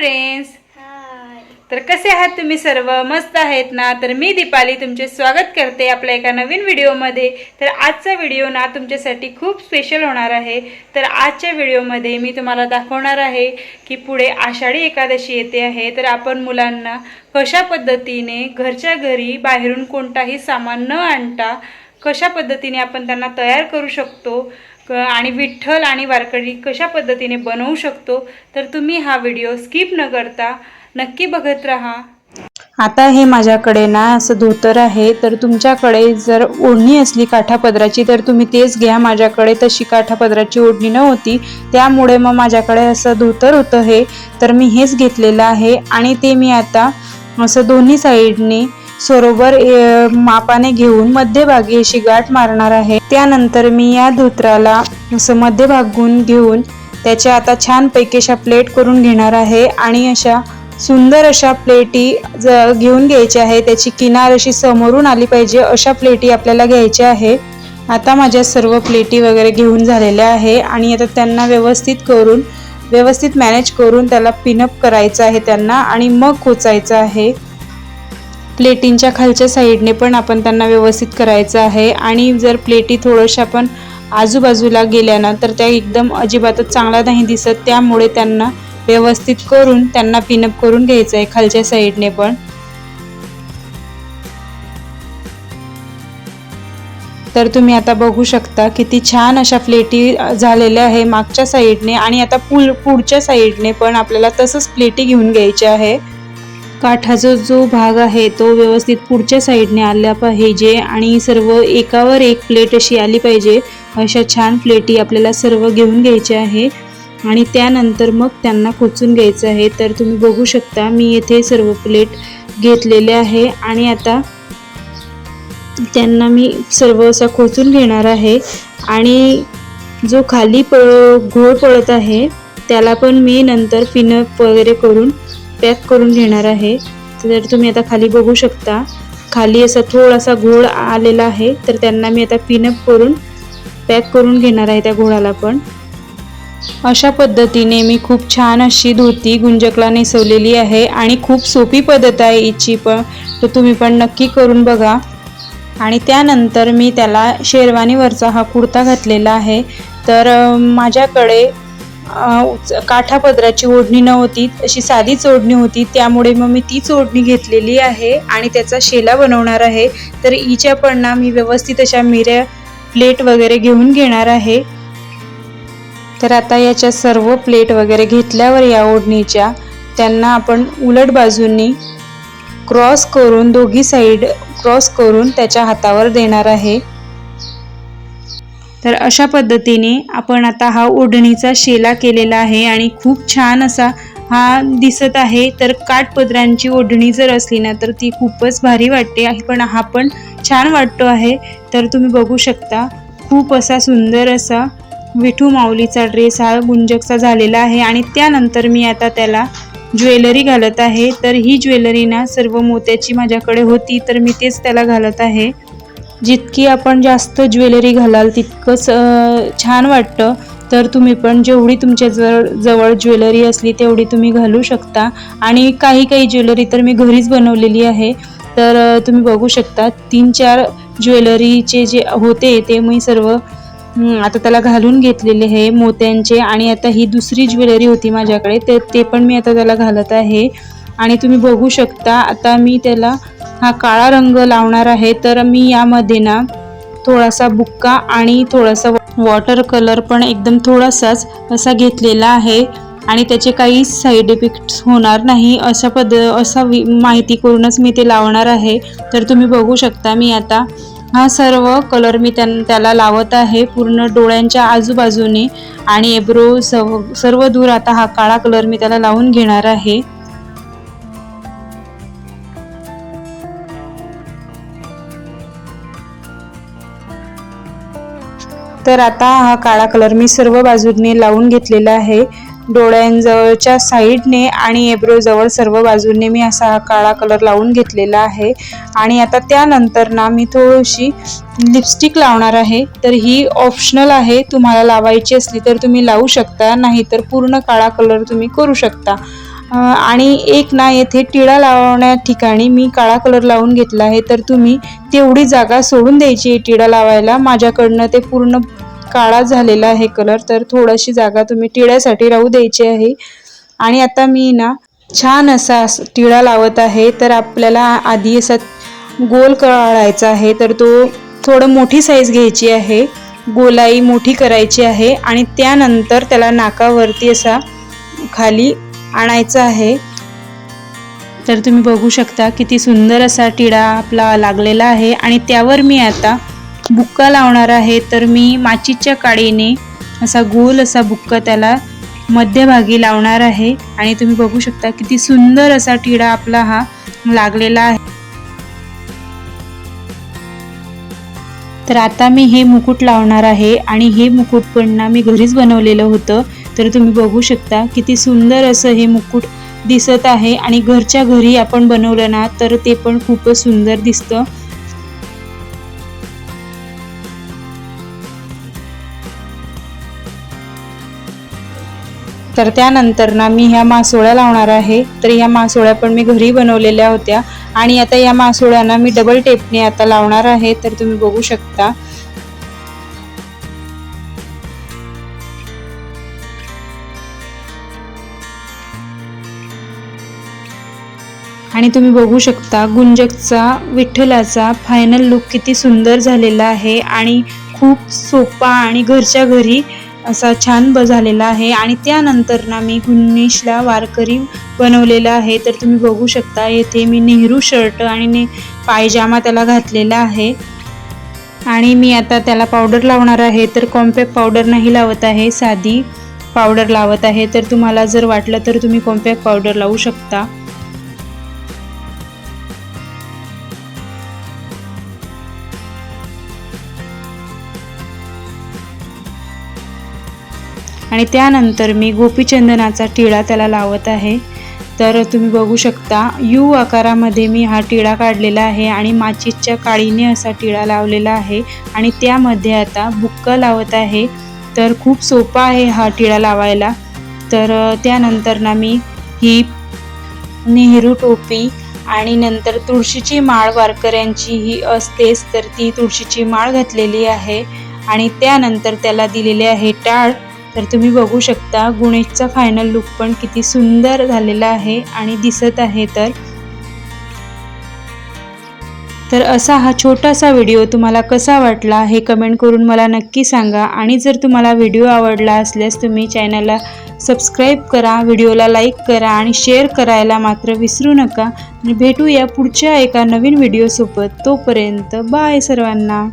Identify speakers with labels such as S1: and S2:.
S1: Friends
S2: hi
S1: तर कसे आहात तुम्ही सर्व? मस्त आहेत ना? तर मी दीपाली तुमचे स्वागत करते आपल्या एका नवीन व्हिडिओमध्ये. तर आजचा व्हिडिओ ना तुमच्यासाठी खूप स्पेशल होणार आहे. तर आजच्या व्हिडिओमध्ये मी तुम्हाला दाखवणार आहे की पुढे आषाढी एकादशी येते आहे. तर आपण मुलांना कशा पद्धतीने घरच्या घरी बाहेरून कोणताही सामान न आणता कशा पद्धतीने आपण त्यांना तयार करू शकतो? क- आणि विठ्ठल आणि वारकरी कशा पद्धतीने बनवू शकतो तर तुम्ही हा व्हिडिओ स्किप न करता नक्की बघत राहा.
S3: आता हे माझ्याकडे ना असं धोतर आहे तर तुमच्याकडे जर ओढणी असली काठापदराची तर तुम्ही तेच घ्या. माझ्याकडे तशी काठापदराची ओढणी नव्हती. त्यामुळे मग माझ्याकडे असं धोतर होतं हे. तर मी हेच घेतलेलं आहे आणि ते मी आता असं दोन्ही साईडने सरोवर मापाने घेऊन मध्यभागी अशी गाठ मारणार आहे. त्यानंतर मी या धोत्राला असं मध्यभागून घेऊन त्याच्या आता छानपैकी अशा प्लेट करून घेणार आहे आणि अशा सुंदर अशा प्लेटी ज घेऊन घ्यायच्या आहे. त्याची किनार अशी समोरून आली पाहिजे अशा प्लेटी आपल्याला घ्यायच्या आहे. आता माझ्या सर्व प्लेटी वगैरे घेऊन झालेल्या आहे आणि आता त्यांना व्यवस्थित करून व्यवस्थित मॅनेज करून त्याला पिनअप करायचं आहे त्यांना आणि मग खोचायचं आहे. प्लेटींच्या खालच्या साईडने पण आपण त्यांना व्यवस्थित करायचं आहे. आणि जर प्लेटी थोडंशा पण आजूबाजूला गेल्या ना तर त्या एकदम अजिबातच चांगला नाही दिसत. त्यामुळे त्यांना व्यवस्थित करून त्यांना पिनअप करून घ्यायचं आहे खालच्या साईडने पण. तर तुम्ही आता बघू शकता किती छान अशा प्लेटी झालेल्या आहे मागच्या साईडने. आणि आता पुल पुढच्या साईडने पण आपल्याला तसंच प्लेटी घेऊन घ्यायच्या आहे. काठाचा जो भाग आहे तो व्यवस्थित पुढच्या साईडने आला पाहिजे आणि सर्व एकावर एक प्लेट अशी आली पाहिजे. अशा छान प्लेटी आपल्याला सर्व घेऊन घ्यायच्या आहे. आणि त्यानंतर मग त्यांना खोचून घ्यायचं आहे. तर तुम्ही बघू शकता मी येथे सर्व प्लेट घेतलेले आहे. आणि आता त्यांना मी सर्व असा खोचून घेणार आहे. आणि जो खाली प घोळ पळत आहे त्याला पण मी नंतर पिनअप वगैरे करून पॅक करून घेणार आहे. तर तुम्ही आता खाली बघू शकता खाली असा थोडासा घोळ आलेला आहे तर त्यांना मी आता पिनअप करून पॅक करून घेणार आहे त्या घोळाला पण. अशा पद्धतीने मी खूप छान अशी धोती गुंजकला नेसवलेली आहे आणि खूप सोपी पद्धत आहे हिची पण. तर तुम्ही पण नक्की करून बघा. आणि त्यानंतर मी त्याला शेरवानीवरचा हा कुर्ता घातलेला आहे. तर माझ्याकडे काठापदराची ओढणी नव्हती अशी साधीच ओढणी होती त्यामुळे मग मी तीच ओढणी घेतलेली आहे आणि त्याचा शेला बनवणार आहे. तर ईच्या पण ना मी व्यवस्थित अशा मिऱ्या प्लेट वगैरे घेऊन घेणार आहे. तर आता याच्या सर्व प्लेट वगैरे घेतल्यावर या ओढणीच्या त्यांना आपण उलट बाजूंनी क्रॉस करून दोघी साईड क्रॉस करून त्याच्या हातावर देणार आहे. तर अशा पद्धतीने आपण आता हा ओढणीचा शेला केलेला आहे आणि खूप छान असा हा दिसत आहे. तर काठपदरांची ओढणी जर असली ना तर ती खूपच भारी वाटते आहे. पण हा पण छान वाटतो आहे. तर तुम्ही बघू शकता खूप असा सुंदर असा विठू माऊलीचा ड्रेस हा गुंजकचा झालेला आहे. आणि त्यानंतर मी आता त्याला ज्वेलरी घालत आहे. तर ही ज्वेलरी ना सर्व मोत्याची माझ्याकडे होती तर मी तेच त्याला घालत आहे. जितकी आपण जास्त ज्वेलरी घालाल तितकंच छान वाटतं. तर तुम्ही पण जेवढी तुमच्या जवळ जवळ ज्वेलरी असली तेवढी तुम्ही घालू शकता. आणि काही काही ज्वेलरी तर मी घरीच बनवलेली आहे. तर तुम्ही बघू शकता तीन चार ज्वेलरीचे जे होते ते मी सर्व आता त्याला घालून घेतलेले आहे मोत्यांचे. आणि आता ही दुसरी ज्वेलरी होती माझ्याकडे ते ते पण मी आता त्याला घालत आहे. आणि तुम्ही बघू शकता आता मी त्याला हा काळा रंग लावणार आहे तर मी यामध्ये ना थोडासा बुक्का आणि थोडासा वॉटर कलर पण एकदम थोडासाच असा घेतलेला आहे. आणि त्याचे काही साईड इफेक्ट्स होणार नाही अशा पद असा वि माहिती करूनच मी ते लावणार आहे. तर तुम्ही बघू शकता मी आता हा सर्व कलर मी त्यां त्याला लावत आहे पूर्ण डोळ्यांच्या आजूबाजूने. आणि एब्रो सर्व दूर आता हा काळा कलर मी त्याला लावून घेणार आहे. तर आता हा काळा कलर मी सर्व बाजूंनी लावून घेतलेला आहे. डोळ्यांजवळच्या साईडने आणि एब्रोजवळ सर्व बाजूंनी मी असा हा काळा कलर लावून घेतलेला आहे. आणि आता त्यानंतर ना मी थोडीशी लिपस्टिक लावणार आहे. तर ही ऑप्शनल आहे. तुम्हाला लावायची असली तर तुम्ही लावू शकता नाहीतर पूर्ण काळा कलर तुम्ही करू शकता. आणि एक ना येथे टिळा लावण्या ठिकाणी मी काळा कलर लावून घेतला आहे. तर तुम्ही तेवढी जागा सोडून द्यायची आहे टिळा लावायला. माझ्याकडनं ते पूर्ण काळा झालेला आहे कलर तर थोडीशी जागा तुम्ही टिळ्यासाठी राहू द्यायची आहे. आणि आता मी ना छान असा टिळा लावत आहे तर आपल्याला आधी असा गोल काढायचा आहे तर तो थोडं मोठी साईज घ्यायची आहे. गोलाई मोठी करायची आहे आणि त्यानंतर त्याला नाकावरती असा खाली आणायचा आहे. तर तुम्ही बघू शकता किती सुंदर असा टिळा आपला लागलेला आहे आणि त्यावर मी आता बुक्का लावणार आहे तर मी माचीच्या काडीने असा गोल असा बुक्का त्याला मध्यभागी लावणार आहे. आणि तुम्ही बघू शकता किती सुंदर असा टिळा आपला हा लागलेला आहे. तर आता मी हे मुकुट लावणार आहे आणि हे मुकुट पण ना मी घरीच बनवलेलं होतं. तर तुम्ही बघू शकता किती सुंदर असं हे मुकुट दिसत आहे. आणि घरच्या घरी आपण बनवलं ना तर ते पण खूपच सुंदर दिसतं. तर त्यानंतर ना मी ह्या मासोळ्या लावणार आहे. तर ह्या मासोळ्या पण मी घरी बनवलेल्या होत्या. आणि आता या मासोळ्यांना मी डबल टेपने आता लावणार आहे. तर तुम्ही बघू शकता. आणि तुम्ही बघू शकता गुंजकचा विठ्ठलाचा फायनल लुक किती सुंदर झालेला आहे. आणि खूप सोपा आणि घरच्या घरी असा छान ब झालेला आहे. आणि त्यानंतर ना मी गुन्नेशला वारकरी बनवलेला आहे. तर तुम्ही बघू शकता येथे मी नेहरू शर्ट आणि ने पायजामा त्याला घातलेला आहे. आणि मी आता त्याला पावडर लावणार आहे. तर कॉम्पॅक्ट पावडर नाही लावत आहे साधी पावडर लावत आहे. तर तुम्हाला जर वाटलं तर तुम्ही कॉम्पॅक्ट पावडर लावू शकता. आणि त्यानंतर मी गोपीचंदनाचा टिळा त्याला लावत आहे. तर तुम्ही बघू शकता यू आकारामध्ये मी हा टिळा काढलेला आहे आणि माचीसच्या काळीने असा टिळा लावलेला आहे आणि त्यामध्ये आता बुक्का लावत आहे. तर खूप सोपा आहे हा टिळा लावायला. तर त्यानंतर ना मी ही नेहरू टोपी आणि नंतर तुळशीची माळ वारकऱ्यांची ही असतेच तर ती तुळशीची माळ घातलेली आहे. आणि त्यानंतर त्याला दिलेले आहे टाळ. तर तुम्ही बघू शकता गुणेशचा फायनल लुक पण किती सुंदर झालेला आहे आणि दिसत आहे तर. तर असा हा छोटासा व्हिडिओ तुम्हाला कसा वाटला हे कमेंट करून मला नक्की सांगा. आणि जर तुम्हाला व्हिडिओ आवडला असल्यास तुम्ही चॅनलला सबस्क्राईब करा व्हिडिओला लाईक करा आणि शेअर करायला मात्र विसरू नका. आणि भेटूया पुढच्या एका नवीन व्हिडिओसोबत तोपर्यंत बाय सर्वांना.